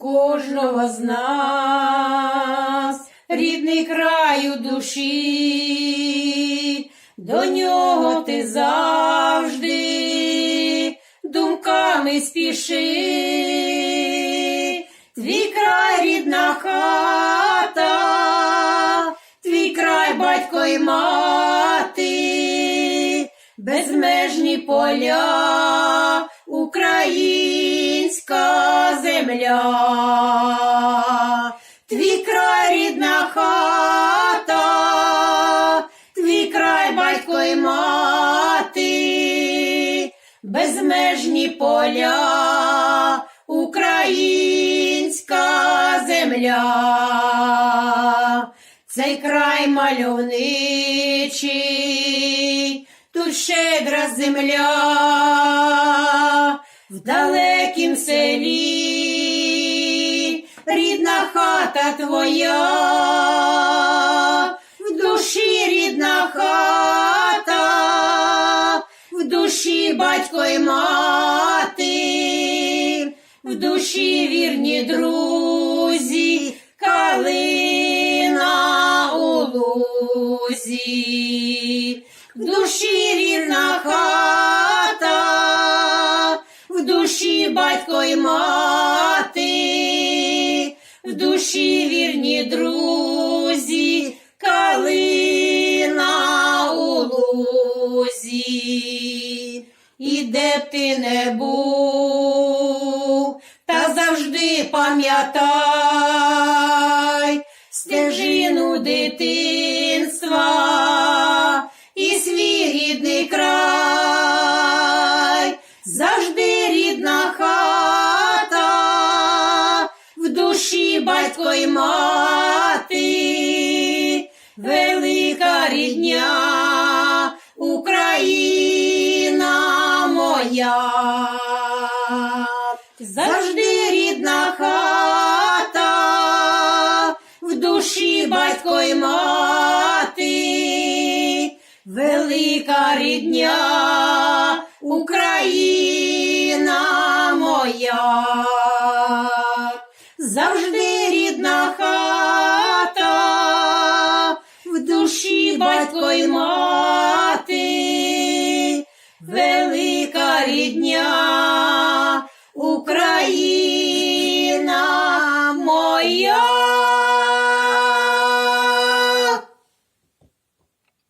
кожного з нас, рідний край у душі, до нього ти завжди думками спіши, твій край рідна хата, твій край батько й мати, безмежні поля, українська земля, твій край рідна хата, твій край батько й мати, безмежні поля, українська земля. Цей край мальовничий, тут щедра земля, в далекім селі, рідна хата твоя, в душі рідна хата, в душі батько й мати, в душі вірні друзі, батько й мати, в душі вірні друзі, калина у лузі. І де б ти не був, та завжди пам'ятай стежину дитинства рідна хата, в душі батько й мати, велика рідня, Україна моя. Завжди рідна хата, в душі батько й мати, велика рідня, завжди рідна хата, в душі батько й мати, велика рідня Україна.